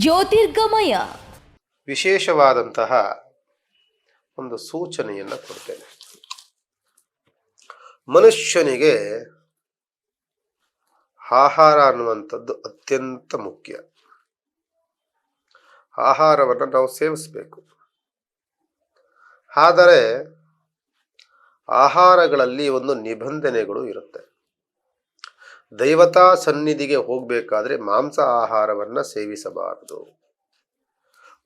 ಜ್ಯೋತಿರ್ಗಮಯ. ವಿಶೇಷವಾದಂತಹ ಒಂದು ಸೂಚನೆಯನ್ನು ಕೊಡ್ತೇನೆ. ಮನುಷ್ಯನಿಗೆ ಆಹಾರ ಅನ್ನುವಂಥದ್ದು ಅತ್ಯಂತ ಮುಖ್ಯ. ಆಹಾರವನ್ನು ನಾವು ಸೇವಿಸಬೇಕು. ಆದರೆ ಆಹಾರಗಳಲ್ಲಿ ಒಂದು ನಿಬಂಧನೆಗಳು ಇರುತ್ತೆ. ದೈವತಾ ಸನ್ನಿಧಿಗೆ ಹೋಗಬೇಕಾದ್ರೆ ಮಾಂಸ ಆಹಾರವನ್ನು ಸೇವಿಸಬಾರದು.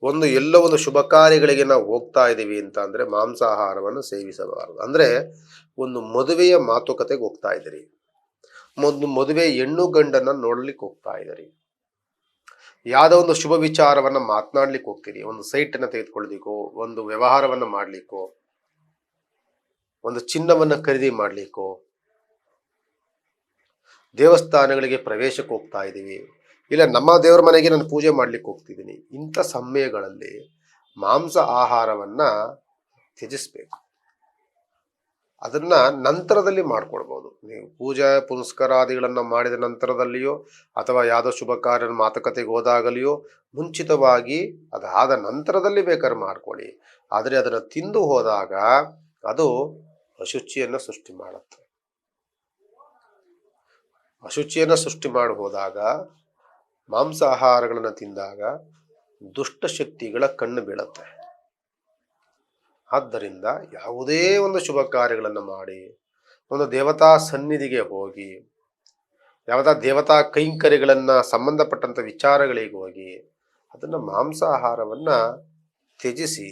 ಒಂದು ಎಲ್ಲ ಒಂದು ಶುಭ ಕಾರ್ಯಗಳಿಗೆ ನಾವು ಹೋಗ್ತಾ ಇದ್ದೀವಿ ಅಂತ ಅಂದರೆ ಮಾಂಸಾಹಾರವನ್ನು ಸೇವಿಸಬಾರದು. ಅಂದರೆ ಒಂದು ಮದುವೆಯ ಮಾತುಕತೆಗೆ ಹೋಗ್ತಾ ಇದ್ದೀರಿ. ಒಂದು ಮದುವೆ ಹೆಣ್ಣು ಗಂಡನ್ನು ನೋಡ್ಲಿಕ್ಕೆ ಹೋಗ್ತಾ ಇದ್ದೀರಿ. ಯಾವುದೋ ಒಂದು ಶುಭ ವಿಚಾರವನ್ನು ಮಾತನಾಡ್ಲಿಕ್ಕೆ ಹೋಗ್ತೀರಿ. ಒಂದು ಸೈಟನ್ನು ಅನ್ನ ತೆಗೆದುಕೊಳ್ಳಿಕ್ಕೋ, ಒಂದು ವ್ಯವಹಾರವನ್ನು ಮಾಡಲಿಕ್ಕೋ, ಒಂದು ಚಿನ್ನವನ್ನು ಖರೀದಿ ಮಾಡ್ಲಿಕ್ಕೋ ದೇವಸ್ಥಾನಗಳಿಗೆ ಪ್ರವೇಶಕ್ಕೆ ಹೋಗ್ತಾ ಇದ್ದೀವಿ. ಇಲ್ಲ, ನಮ್ಮ ದೇವರ ಮನೆಗೆ ನಾನು ಪೂಜೆ ಮಾಡ್ಲಿಕ್ಕೆ ಹೋಗ್ತಿದ್ದೀನಿ. ಇಂಥ ಸಮಯಗಳಲ್ಲಿ ಮಾಂಸ ಆಹಾರವನ್ನ ತ್ಯಜಿಸ್ಬೇಕು. ಅದನ್ನ ನಂತರದಲ್ಲಿ ಮಾಡ್ಕೊಳ್ಬಹುದು ನೀವು ಪೂಜಾ ಪುನಸ್ಕಾರಾದಿಗಳನ್ನ ಮಾಡಿದ ನಂತರದಲ್ಲಿಯೋ, ಅಥವಾ ಯಾವುದೋ ಶುಭ ಕಾರ್ಯ ಮಾತುಕತೆಗೆ ಹೋದಾಗಲಿಯೋ, ಮುಂಚಿತವಾಗಿ ಅದಾದ ನಂತರದಲ್ಲಿ ಬೇಕಾದ್ರೆ ಮಾಡ್ಕೊಳ್ಳಿ. ಆದರೆ ಅದನ್ನು ತಿಂದು ಹೋದಾಗ ಅದು ಅಶುಚಿಯನ್ನು ಸೃಷ್ಟಿ ಮಾಡುತ್ತೆ. ಅಶುಚಿಯನ್ನು ಸೃಷ್ಟಿ ಮಾಡಿ ಹೋದಾಗ ಮಾಂಸಾಹಾರಗಳನ್ನು ತಿಂದಾಗ ದುಷ್ಟಶಕ್ತಿಗಳ ಕಣ್ಣು ಬೀಳುತ್ತೆ. ಆದ್ದರಿಂದ ಯಾವುದೇ ಒಂದು ಶುಭ ಕಾರ್ಯಗಳನ್ನು ಮಾಡಿ, ಒಂದು ದೇವತಾ ಸನ್ನಿಧಿಗೆ ಹೋಗಿ, ಯಾವುದಾ ದೇವತಾ ಕೈಂಕರ್ಯಗಳನ್ನು ಸಂಬಂಧಪಟ್ಟಂಥ ವಿಚಾರಗಳಿಗೆ ಹೋಗಿ, ಅದನ್ನು ಮಾಂಸಾಹಾರವನ್ನು ತ್ಯಜಿಸಿ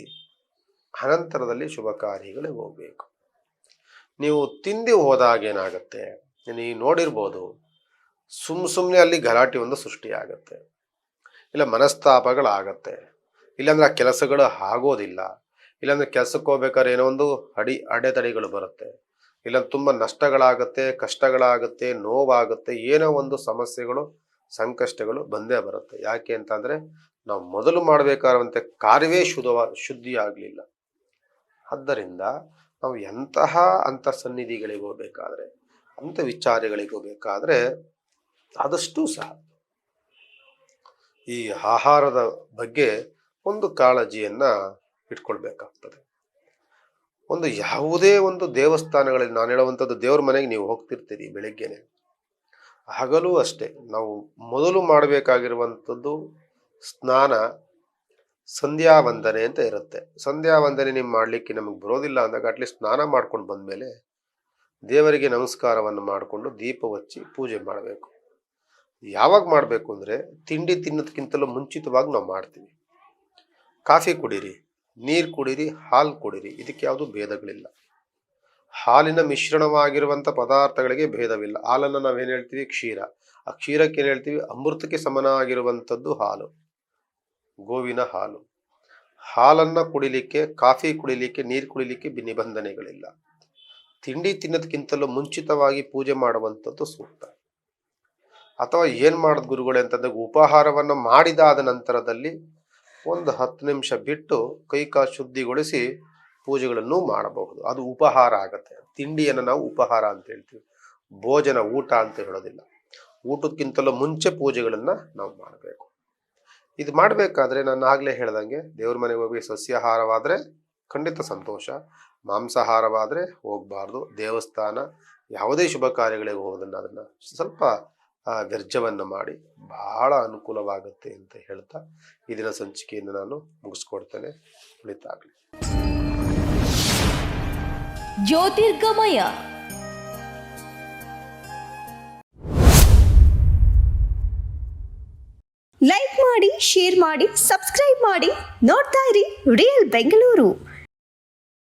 ಅನಂತರದಲ್ಲಿ ಶುಭ ಕಾರ್ಯಗಳಿಗೆ ಹೋಗಬೇಕು. ನೀವು ತಿಂದು ಹೋದಾಗ ಏನಾಗುತ್ತೆ ನೀವು ನೋಡಿರ್ಬೋದು. ಸುಮ್ ಸುಮ್ಮನೆ ಅಲ್ಲಿ ಗಲಾಟೆ ಒಂದು ಸೃಷ್ಟಿಯಾಗತ್ತೆ. ಇಲ್ಲ ಮನಸ್ತಾಪಗಳಾಗತ್ತೆ. ಇಲ್ಲಾಂದ್ರೆ ಆ ಕೆಲಸಗಳು ಆಗೋದಿಲ್ಲ. ಇಲ್ಲಾಂದ್ರೆ ಕೆಲಸಕ್ಕೆ ಹೋಗ್ಬೇಕಾದ್ರೆ ಏನೋ ಒಂದು ಅಡಿ ಅಡೆತಡೆಗಳು ಬರುತ್ತೆ. ಇಲ್ಲ ತುಂಬ ನಷ್ಟಗಳಾಗುತ್ತೆ, ಕಷ್ಟಗಳಾಗುತ್ತೆ, ನೋವಾಗುತ್ತೆ, ಏನೋ ಒಂದು ಸಮಸ್ಯೆಗಳು, ಸಂಕಷ್ಟಗಳು ಬಂದೇ ಬರುತ್ತೆ. ಯಾಕೆ ಅಂತಂದರೆ ನಾವು ಮೊದಲು ಮಾಡಬೇಕಾದಂತೆ ಕಾರ್ಯವೇ ಶುದ್ಧವ ಶುದ್ಧಿ ಆಗಲಿಲ್ಲ ಆದ್ದರಿಂದ ನಾವು ಎಂತಹ ಅಂತ ಸನ್ನಿಧಿಗಳಿಗೆ ಹೋಗ್ಬೇಕಾದ್ರೆ ಅಂಥ ವಿಚಾರಗಳಿಗೂ ಬೇಕಾದರೆ ಆದಷ್ಟು ಸಹ ಈ ಆಹಾರದ ಬಗ್ಗೆ ಒಂದು ಕಾಳಜಿಯನ್ನು ಇಟ್ಕೊಳ್ಬೇಕಾಗ್ತದೆ. ಒಂದು ಯಾವುದೇ ಒಂದು ದೇವಸ್ಥಾನಗಳಲ್ಲಿ ನಾನು ಹೇಳುವಂಥದ್ದು ದೇವ್ರ ಮನೆಗೆ ನೀವು ಹೋಗ್ತಿರ್ತೀರಿ ಬೆಳಿಗ್ಗೆನೆ. ಹಗಲು ಅಷ್ಟೇ ನಾವು ಮೊದಲು ಮಾಡಬೇಕಾಗಿರುವಂಥದ್ದು ಸ್ನಾನ ಸಂಧ್ಯಾ ವಂದನೆ ಅಂತ ಇರುತ್ತೆ. ಸಂಧ್ಯಾ ವಂದನೆ ನೀವು ಮಾಡಲಿಕ್ಕೆ ನಮಗೆ ಬರೋದಿಲ್ಲ ಅಂದಾಗ ಅಟ್ಲೀಸ್ಟ್ ಸ್ನಾನ ಮಾಡ್ಕೊಂಡು ಬಂದಮೇಲೆ ದೇವರಿಗೆ ನಮಸ್ಕಾರವನ್ನು ಮಾಡಿಕೊಂಡು ದೀಪ ಹಚ್ಚಿ ಪೂಜೆ ಮಾಡಬೇಕು. ಯಾವಾಗ ಮಾಡಬೇಕು ಅಂದರೆ ತಿಂಡಿ ತಿನ್ನೋದಕ್ಕಿಂತಲೂ ಮುಂಚಿತವಾಗಿ ನಾವು ಮಾಡ್ತೀವಿ. ಕಾಫಿ ಕುಡೀರಿ, ನೀರು ಕುಡೀರಿ, ಹಾಲು ಕುಡೀರಿ, ಇದಕ್ಕೆ ಯಾವುದು ಭೇದಗಳಿಲ್ಲ. ಹಾಲಿನ ಮಿಶ್ರಣವಾಗಿರುವಂಥ ಪದಾರ್ಥಗಳಿಗೆ ಭೇದವಿಲ್ಲ. ಹಾಲನ್ನು ನಾವೇನು ಹೇಳ್ತೀವಿ? ಕ್ಷೀರ. ಆ ಕ್ಷೀರಕ್ಕೆ ಏನು ಹೇಳ್ತೀವಿ? ಅಮೃತಕ್ಕೆ ಸಮನಾಗಿರುವಂಥದ್ದು ಹಾಲು. ಗೋವಿನ ಹಾಲು. ಹಾಲನ್ನು ಕುಡಿಲಿಕ್ಕೆ, ಕಾಫಿ ಕುಡಿಲಿಕ್ಕೆ, ನೀರು ಕುಡಿಲಿಕ್ಕೆ ನಿಬಂಧನೆಗಳಿಲ್ಲ. ತಿಂಡಿ ತಿನ್ನೋದಕ್ಕಿಂತಲೂ ಮುಂಚಿತವಾಗಿ ಪೂಜೆ ಮಾಡುವಂಥದ್ದು ಸೂಕ್ತ. ಅಥವಾ ಏನು ಮಾಡೋದು ಗುರುಗಳೇ ಅಂತಂದ್ರೆ ಉಪಹಾರವನ್ನು ಮಾಡಿದಾದ ನಂತರದಲ್ಲಿ ಒಂದು ಹತ್ತು ನಿಮಿಷ ಬಿಟ್ಟು ಕೈಕಾ ಶುದ್ಧಿಗೊಳಿಸಿ ಪೂಜೆಗಳನ್ನು ಮಾಡಬಹುದು. ಅದು ಉಪಹಾರ ಆಗುತ್ತೆ. ತಿಂಡಿಯನ್ನು ನಾವು ಉಪಹಾರ ಅಂತ ಹೇಳ್ತೀವಿ. ಭೋಜನ ಊಟ ಅಂತ ಹೇಳೋದಿಲ್ಲ. ಊಟಕ್ಕಿಂತಲೂ ಮುಂಚೆ ಪೂಜೆಗಳನ್ನು ನಾವು ಮಾಡಬೇಕು. ಇದು ಮಾಡಬೇಕಾದ್ರೆ ನಾನು ಆಗಲೇ ಹೇಳ್ದಂಗೆ ದೇವ್ರ ಮನೆಗೆ ಹೋಗಿ ಸಸ್ಯಾಹಾರವಾದರೆ ಖಂಡಿತ ಸಂತೋಷ. ಮಾಂಸಾಹಾರವಾದರೆ ಹೋಗಬಾರ್ದು. ದೇವಸ್ಥಾನ, ಯಾವುದೇ ಶುಭ ಕಾರ್ಯಗಳಿಗೆ ಹೋಗೋದನ್ನು ಅದನ್ನು ಸ್ವಲ್ಪ ವ್ಯರ್ಜವನ್ನು ಮಾಡಿ ಬಹಳ ಅನುಕೂಲವಾಗುತ್ತೆ ಅಂತ ಹೇಳ್ತಾ ದಿನ ಸಂಚಿಕೆಯನ್ನು ನಾನು ಮುಗಿಸ್ಕೊಡ್ತೇನೆ. ಉಳಿತಾಗಲಿ ಜ್ಯೋತಿರ್ಗಮಯ. ಲೈಕ್ ಮಾಡಿ, ಶೇರ್ ಮಾಡಿ, ಸಬ್ಸ್ಕ್ರೈಬ್ ಮಾಡಿ. ನೋಡ್ತಾ ಇರಿ ರಿಯಲ್ ಬೆಂಗಳೂರು